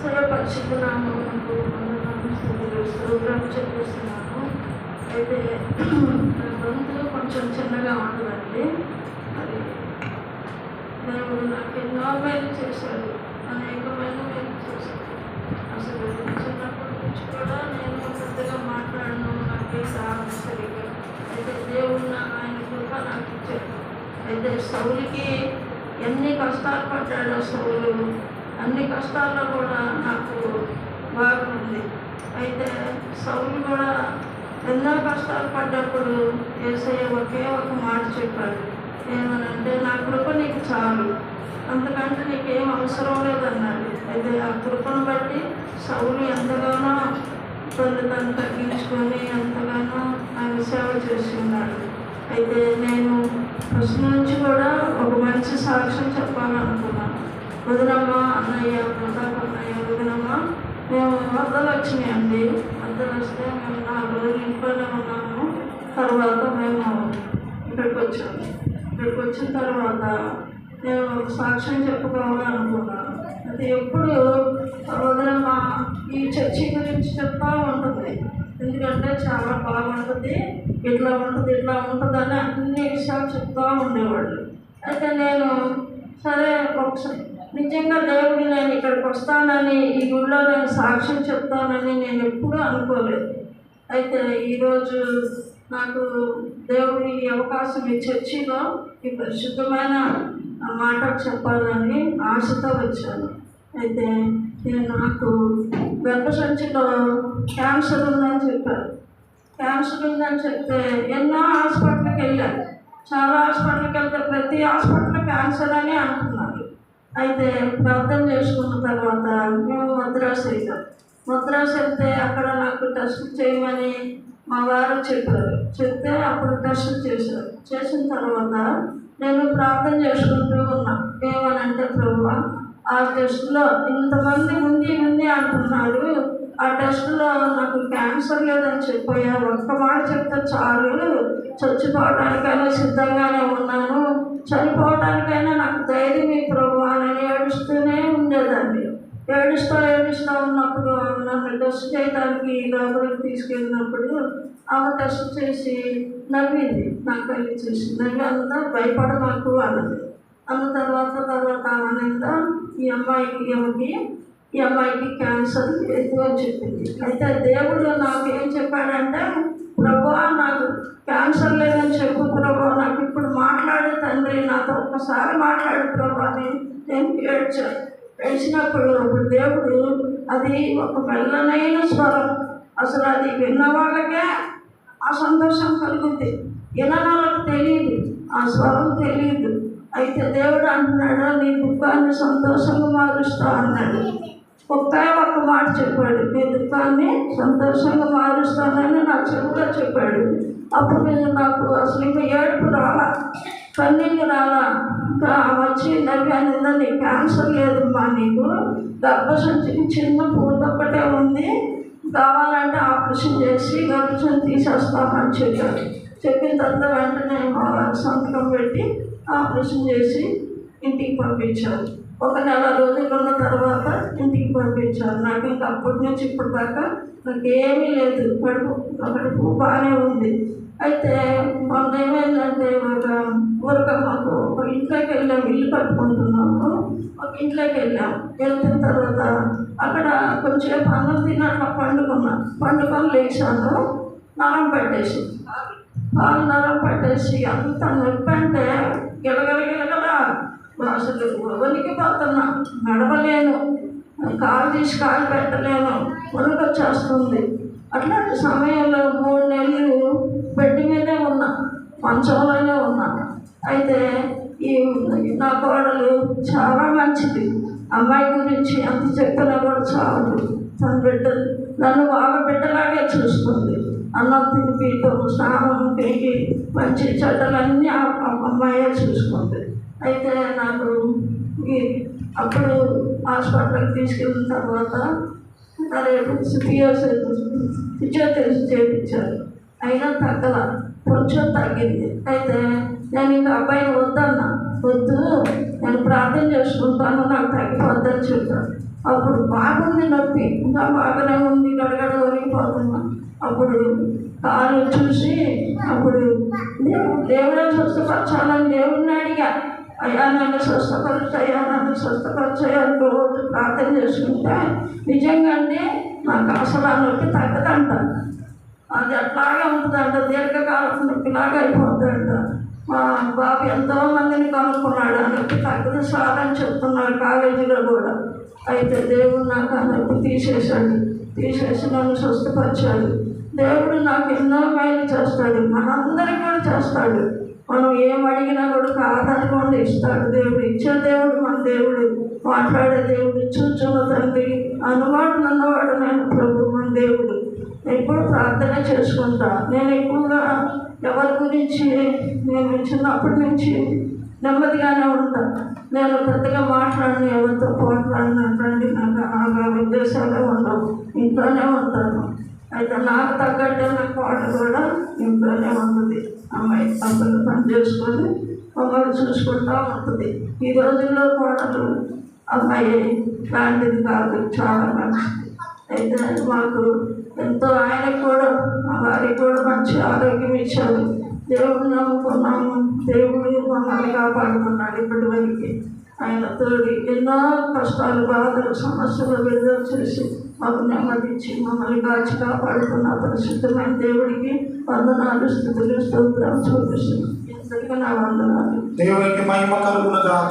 సరే పరిశుద్ధ నామమునకు వందనాలు, స్తుతులు, అయితే నా కొంచెం చిన్నగా ఉండదండి అది దేవుడు నాకు ఎన్నో మేలు చేశాడు. అనేకమైన మేలు చేశాడు. అసలు చిన్నప్పటి నుంచి కూడా నేను పెద్దగా మాట్లాడను నాకే సాగు సరిగా అయితే దేవుడు నా ఆయన కృప నాకు ఇచ్చాడు అయితే సౌలికి ఎన్ని కష్టాలు పడ్డాడో సౌలు అన్ని కష్టాల్లో కూడా నాకు బాగుంది. అయితే సౌలు కూడా ఎన్నో కష్టాలు పడ్డప్పుడు ఏసయ్య ఒకే ఒక మాట చెప్పాడు. ఏమనంటే నా కృప నీకు చాలు. అంతకంటే నీకేం అవసరం లేదన్నాడు. అయితే ఆ కృపను బట్టి సౌలు ఎంతగానో తను తను తగ్గించుకొని ఎంతగానో ఆయన సేవ చేసి ఉన్నాడు అయితే నేను ఫస్ట్ నుంచి కూడా ఒక మంచి సాక్ష్యం చెప్పాలనుకున్నాను. వదినమ్మ అన్నయ్య ప్రసాద్ అన్నయ్య వదినమ్మ మేము వరదలు వచ్చినాయండి వరదలు వస్తే మేము నాలుగు రోజులు ఇంట్లోనే ఉన్నాము. తర్వాత మేము ఇక్కడికి వచ్చాము. ఇక్కడికి వచ్చిన తర్వాత నేను సాక్ష్యం సాక్ష్యం చెప్పుకోవాలనుకున్నాను అది ఎప్పుడు వదినమ్మ ఈ చర్చి గురించి చెప్తా ఉంటుంది. ఎందుకంటే చాలా బాగుంటుంది ఇట్లా ఉంటుంది ఇట్లా ఉంటుంది అని అన్ని విషయాలు చెప్తూ ఉండేవాళ్ళు. అయితే నేను సరే ఒకసారి నిజంగా దేవుడు నేను ఇక్కడికి వస్తానని ఈ గుడిలో నేను సాక్ష్యం చెప్తానని నేను ఎప్పుడూ అనుకోలేదు. అయితే ఈరోజు నాకు దేవుడు ఈ అవకాశం ఈ చర్చిలో ఈ పరిశుద్ధమైన మాట చెప్పాలని ఆశతో వచ్చాను. అయితే నేను నాకు గర్భసంచిలో క్యాన్సర్ ఉందని చెప్పారు. క్యాన్సర్ ఉందని చెప్తే ఎన్నో హాస్పిటల్కి వెళ్ళాను. చాలా హాస్పిటల్కి వెళ్తే ప్రతి హాస్పిటల్ క్యాన్సర్ అని అంటున్నారు అయితే ప్రార్థన చేసుకున్న తర్వాత మేము మద్రాసు వెళ్తాం మద్రాసు వెళ్తే అక్కడ నాకు టెస్ట్ చేయమని మా వారు చెప్పారు. చెప్తే అప్పుడు టెస్ట్ చేశారు. చేసిన తర్వాత నేను ప్రార్థన చేసుకుంటూ ఉన్నా. ఏమనంటే ప్రభు ఆ టెస్ట్లో ఇంతమంది ఉంది ఉంది అంటున్నారు. ఆ టెస్ట్లో నాకు క్యాన్సర్ లేదని చెప్పాయా ఒక్క మాట చెప్తే చాలు. చచ్చిపోవడానికైనా సిద్ధంగానే ఉన్నాను. చనిపోవడానికైనా నాకు ధైర్యం ఈ ప్రభు అని ఏడుస్తూనే ఉండేదాన్ని. ఏడుస్తూ ఏడుస్తూ ఉన్నప్పుడు నన్ను టెస్ట్ చేయడానికి లోపలికి తీసుకెళ్ళినప్పుడు ఆమె టెస్ట్ చేసి నవ్వింది. నాకు అవి చూసి నవ్వి అంతా భయపడ అన్నది. అన్న తర్వాత తర్వాత ఆమె ఈ అమ్మాయికి ఏమిటి ఈ అమ్మాయికి క్యాన్సర్ లేదు అని చెప్పింది. అయితే దేవుడు నాకు ఏం చెప్పాడంటే ప్రభా నాకు క్యాన్సర్ లేదని చెప్పు ప్రభా నాకు ఇప్పుడు మాట్లాడే తండ్రి నాతో ఒకసారి మాట్లాడు ప్రభా అని నేను ఏడ్చాను ఏడ్చినప్పుడు అప్పుడు దేవుడు అది ఒక మెల్లనైన స్వరం. అసలు అది విన్న వాళ్ళకే ఆ సంతోషం కలుగుద్ది. వినడానికి తెలియదు ఆ స్వరం తెలియదు అయితే దేవుడు అంటున్నాడు నీ దుఃఖాన్ని సంతోషంగా మారుస్తా అన్నాడు. ఒకే ఒక్క మాట చెప్పాడు. నీ దుఃఖాన్ని సంతోషంగా మారుస్తానని నా చెవులో చెప్పాడు. అప్పుడు నేను నాకు అసలు ఇంకా ఏడుపు రాలా కన్నీళ్ళు రాలా. ఇంకా వచ్చి నవ్వాను నీ క్యాన్సర్ లేదమ్మా నీకు. గర్భసంచికి చిన్న పూత ఉంది. కావాలంటే ఆపరేషన్ చేసి గర్భసం తీసేస్తామని చెప్పాడు. చెప్పిన తర్వాత వెంటనే మా సంతకం పెట్టి ఆపరేషన్ చేసి ఇంటికి పంపించారు ఒక నెల రోజులు ఉన్న తర్వాత ఇంటికి పంపించారు. నాకు ఇంకా అప్పటి నుంచి ఇప్పటి దాకా నాకు ఏమీ లేదు. కడుపు కడుపు బాగానే ఉంది. అయితే మొన్న ఏమైందంటే ఒక ఊరక మాకు ఒక ఇంట్లోకి వెళ్ళాం. ఇల్లు కట్టుకుంటున్నాము. ఒక ఇంట్లోకి వెళ్ళాం. వెళ్తున్న తర్వాత అక్కడ కొంచెం అన్నం తిన్నట్టు పండుకున్నా. పండుకొని లేచాను. నరం పట్టేసి పాలు నరం పట్టేసి అంత నొప్పి అంటే గిలగల అసలు అసలు వణికిపోతున్నా నడవలేను. కాలు తీసి కాలు పెట్టలేను. మనకు వచ్చేస్తుంది. అట్లాంటి సమయంలో మూడు నెలలు బెడ్ మీదే ఉన్నా మంచంలోనే ఉన్నా. అయితే ఈ నా కోడలు చాలా మంచిది. అమ్మాయి గురించి ఎంత చెప్పినా కూడా చాలు తన బిడ్డ నన్ను వాళ్ళ బిడ్డలాగే చూస్తుంది. అన్నం తినిపితో స్నానం తిరిగి మంచి చెడ్డలన్నీ ఆ అమ్మాయే చూసుకుంది అయితే నాకు ఈ అప్పుడు హాస్పిటల్కి తీసుకెళ్ళిన తర్వాత రేపు ఫిజియోథెరపీ చేయించారు. అయినా తగ్గల కొంచెం తగ్గింది. అయితే నేను ఇంకా అబ్బాయిని వద్దన్నా. వద్దు నేను ప్రార్థన చేసుకుంటాను నాకు తగ్గిపోద్దని చెప్పాను అప్పుడు బాగుంది నొప్పి. ఇంకా బాగానే ఉంది గడగడ వరిగిపోతున్నా అప్పుడు కాలు చూసి అప్పుడు దేవుడు దేవుడే స్వస్థపరచాలని దేవుడిని అడిగా. అయ్యా నన్ను స్వస్థపరచయ్యా నన్ను స్వస్థపరచయ్యా రోజు ప్రార్థన చేసుకుంటే నిజంగానే నాకు అసలు ఆ నొప్పి తగ్గదంట. అది అట్లాగే ఉంటుందంట. దీర్ఘకాలం నొప్పిలాగా అయిపోతుందంట. మా బాబు ఎంతో మందిని కనుక్కున్నాడు. ఆ నొప్పి తగ్గదు సార్ అని చెప్తున్నాడు కాలేజీలో కూడా. అయితే దేవుడు నాకు ఆ నొప్పి తీసేశాడు. తీసేసి నన్ను స్వస్థపరిచాడు. దేవుడు నాకు ఎన్నో మేలు చేస్తాడు. మనందరికీ కూడా చేస్తాడు. మనం ఏం అడిగినా ఆనందంగా ఇస్తాడు దేవుడు ఇచ్చే దేవుడు మన దేవుడు మాట్లాడే దేవుడు చూచున్న తండ్రి అనుమానం ఉన్నవాడు నేను ప్రభు మన దేవుడు. ఎప్పుడు ప్రార్థన చేసుకుంటా. నేను ఎక్కువగా ఎవరి గురించి నేను చిన్నప్పటి నుంచి నెమ్మదిగానే ఉంటా. నేను పెద్దగా మాట్లాడిన ఎవరితో పోట్లాడినటువంటి నాకు ఆ ఉద్దేశాలే ఉండవు. ఇంట్లోనే ఉంటాను. అయితే నాకు తగ్గట్టే నా కోట కూడా ఇంట్లోనే ఉంటుంది అమ్మాయి అబ్బాయి పని చేసుకొని మమ్మల్ని చూసుకుంటూ ఉంటుంది. ఈ రోజుల్లో కోడలు అమ్మాయి లాంటిది కాదు చాలా మంచిది. అయితే మాకు ఎంతో ఆయనకు కూడా మా వారికి కూడా మంచి ఆరోగ్యం ఇచ్చారు. దేవుడు నమ్ముకున్నాము. దేవుడు మమ్మల్ని కాపాడుకున్నాడు ఇప్పటి వరకు. ఆయన తోడి ఎన్నో కష్టాలు బాధలు సమస్యలు విడుదల చేసి మాకు నెమ్మదించి మమ్మల్ని కాచి కాపాడుకున్న పరిశుద్ధమైన దేవుడికి వందనాలు స్థుతులు స్తోత్రాలు చూపిస్తున్నాం Dali ka na. Kaya welcome ay magkaroon na dahil.